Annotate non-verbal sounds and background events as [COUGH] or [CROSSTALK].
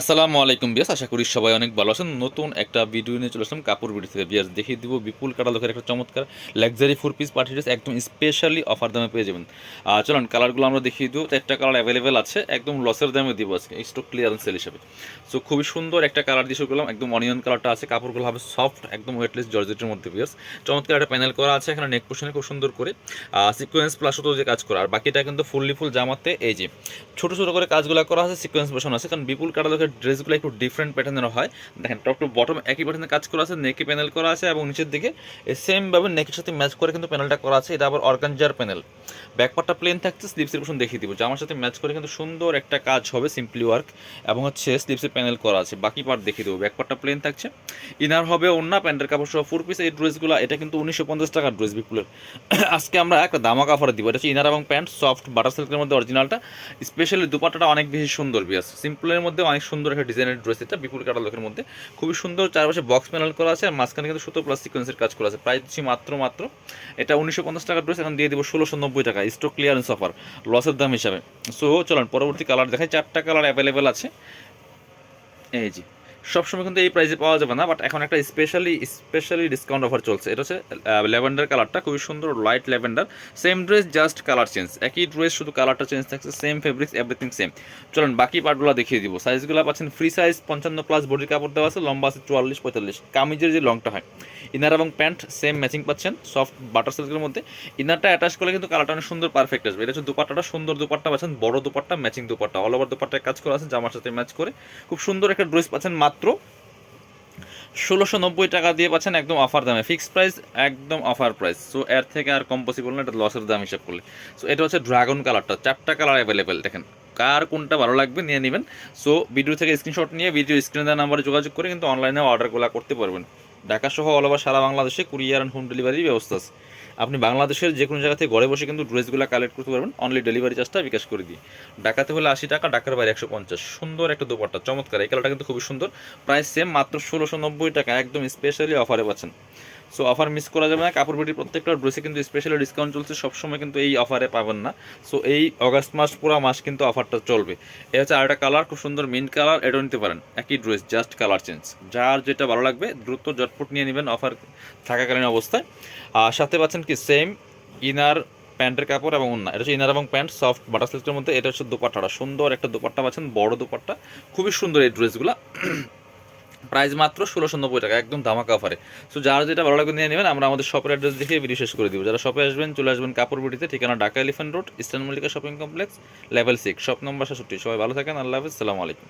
আসসালামু আলাইকুম বিয়াস, আশা করি সবাই অনেক ভালো আছেন। নতুন একটা ভিডিও নিয়ে চলে আসলাম কাপড় ভিডিও থেকে। বিয়াস, দেখিয়ে দিব বিপুল কাটা লোকের একটা চমৎকার luxury four piece party dress একদম স্পেশালি অফার দামে পেয়ে যাবেন। আর চলুন কালারগুলো আমরা দেখিয়ে দিব। একটা কালার অ্যাভেলেবেল আছে, একদম লসের দামে দিব আজকে স্টক ক্লিয়ারেন্স সেল হিসেবে। সো খুবই সুন্দর একটা কালার দিয়ে শুরু করলাম। একদম অনিয়ন কালারটা আছে, কাপড়গুলো হবে সফট একদম ওয়েটলেস জর্জেটের মধ্যে, বিয়াস। চমৎকার একটা প্যানেল করা আছে, এখানে নেক পোশনে খুব সুন্দর করে। সিকোয়েন্স প্লাস তো যে কাজ করা, আর বাকিটা কিন্তু ফুললি ফুল জামাতে, এই যে। ছোট ছোট করে কাজগুলো করা আছে সিকোয়েন্স বসানো আছে, কারণ বিপুল কাটা লোকের ড্রেসগুলো একটু ডিফারেন্ট প্যাটার্নের হয়। দেখেন টপ টু বটম একই প্যাটার্নের কাজ করা আছে নেকে প্যানেল করা আছে এবং নিচের দিকে সেমভাবে নেকের সাথে ম্যাচ করে কিন্তু প্যানেলটা করা আছে। এটা আবার অর্গানজার প্যানেল ব্যাকপার্টটা প্লেন থাকছে স্লিপসের পোশন দেখিয়ে দিব। জামার সাথে ম্যাচ করে কিন্তু সুন্দর একটা কাজ হবে সিম্পলি ওয়ার্ক এবং হচ্ছে স্লিপসের প্যানেল করা আছে। বাকি পার্ট দেখিয়ে দেবো। ব্যাকপার্টটা প্লেন থাকছে। ইনার হবে অন্য প্যান্টের কাপড় সহ ফোর পিস এই ড্রেসগুলো, এটা কিন্তু উনিশশো পঞ্চাশ টাকার ড্রেস বিপুলের। [CLEARS THROAT] আজকে আমরা একটা দামাক অফার দিব। এটা হচ্ছে ইনার এবং প্যান্ট সফট বাটার সিল্কের মধ্যে অরিজিনালটা স্পেশালি দুপাট্টাটা অনেক বেশি সুন্দর বিয়াস সিম্পলের মধ্যে অনেক সুন্দর একটা ডিজাইনের ড্রেস এটা, বিপুল কাটা লোকের মধ্যে। খুবই সুন্দর, চারপাশে বক্স প্যানেল করা আছে, আর মাঝখানে কিন্তু সুতো প্লাস সিকোয়েন্সের কাজ করা আছে। প্রায় দিচ্ছি মাত্র মাত্র। এটা উনিশশো পঞ্চাশ টাকার ড্রেস এখন দিয়ে দেবো ষোলোশো নব্বই টাকা। স্টক ক্লিয়ারেন্স অফার লসের দাম হিসাবে। সো চলুন, পরবর্তী কালার দেখাই। চারটা কালার অ্যাভেলেবেল আছে। এই জি সবসময় কিন্তু এই প্রাইসে পাওয়া যাবে না বাট এখন একটা স্পেশালি স্পেশালি ডিসকাউন্ট অফার চলছে। এটা হচ্ছে ল্যাভেন্ডার কালারটা খুবই সুন্দর light lavender same dress just colour change একই ড্রেস শুধু কালারটা চেঞ্জ থাকছে সেম ফেব্রিক্স এভরিথিং সেম চলুন, বাকি পার্টগুলো দেখিয়ে দিব। সাইজগুলো পাচ্ছেন ফ্রি সাইজ পঞ্চান্ন প্লাস বডির কাপড় দেওয়া আছে, লম্বা আছে চুয়াল্লিশ, পঁয়তাল্লিশ। কামিজের যে লংটা হয়। ইনার এবং প্যান্ট সেম ম্যাচিং পাচ্ছেন সফট বাটার সিল্কের মধ্যে। ইনারটা অ্যাটাচ করলে কিন্তু কালারটা অনেক সুন্দর পারফেক্ট আসবে। এটা হচ্ছে দুপাট্টাটা, সুন্দর দুপাট্টা পাচ্ছেন, বড় dupatta matching dupatta. All over দুপাট্টায় কাজ করা আছে, জামার সাথে ম্যাচ করে। খুব সুন্দর একটা ড্রেস পাচ্ছেন মাত্র ষোলোশো নব্বই টাকা দিয়ে পাচ্ছেন একদম অফার দামে। ফিক্সড প্রাইস একদম অফার প্রাইস সো এর থেকে আর কম পসিবল না, এটা লসের দাম হিসাব করলে। সো এটা হচ্ছে ড্রাগন কালারটা চারটা কালার অ্যাভেলেবেল দেখেন। কার কোনটা ভালো লাগবে নিয়ে নেবেন। সো ভিডিও থেকে স্ক্রিনশট নিয়ে ভিডিও স্ক্রিনে নাম্বারে যোগাযোগ করে কিন্তু অনলাইনে অর্ডারগুলো করতে পারবেন। ঢাকা সহ অল ওভার সারা বাংলাদেশে কুরিয়ার অ্যান্ড হোম ডেলিভারির ব্যবস্থা আছে। আপনি বাংলাদেশের যে কোনো জায়গা থেকে ঘরে বসে কিন্তু ড্রেসগুলো কালেক্ট করতে পারবেন। অনলি ডেলিভারি চার্জটা বিকাশ করে দিই ঢাকাতে হলে আশি টাকা, ঢাকার বাইরে একশো পঞ্চাশ। সুন্দর একটা দোপাট্টা, চমৎকার। এই কালারটা কিন্তু খুবই সুন্দর। প্রায় সেম মাত্র ষোলোশো নব্বই টাকা। একদম স্পেশালি অফারে পাচ্ছেন। সো অফার মিস করা যাবে না। কাপড় প্রত্যেকটা ড্রেসে কিন্তু স্পেশালি ডিসকাউন্ট চলছে। সবসময় কিন্তু এই অফারে পাবেন না। সো এই অগাস্ট মাস, পুরো মাস কিন্তু অফারটা চলবে। এটা হচ্ছে আরেকটা কালার খুব সুন্দর মিন্ট কালার এটাও নিতে পারেন। একই ড্রেস জাস্ট কালার চেঞ্জ যার যেটা ভালো লাগবে, দ্রুত জটপট নিয়ে নেবেন অফার থাকাকালীন অবস্থায়। আর সাথে পাচ্ছেন কি সেম ইনার প্যান্টের কাপড় এবং উন্না। এটা হচ্ছে ইনার এবং প্যান্ট সফট বাটার সিল্কের মধ্যে। এটা হচ্ছে দুপাট্টাটা। সুন্দর একটা দুপাট্টা পাচ্ছেন, বড় দুপাট্টা। খুবই সুন্দর এই ড্রেসগুলো প্রাইস মাত্র ষোলোশো নব্বই টাকা, একদম ধামাকা অফারে সো যারা যেটা ভালো লাগবে নিয়ে নেবেন, আমরা আমাদের শপের অ্যাড্রেস দেখে ভিডিও শেষ করে দিব। যারা শপে আসবেন, চলে আসবেন কাপড় বুটিতে, ঠিকানা Dhaka elephant road eastern Mallika shopping complex level six shop number সাতষট্টি সবাই ভালো থাকেন, আল্লাহ হাফিজ, সালামু আলাইকুম।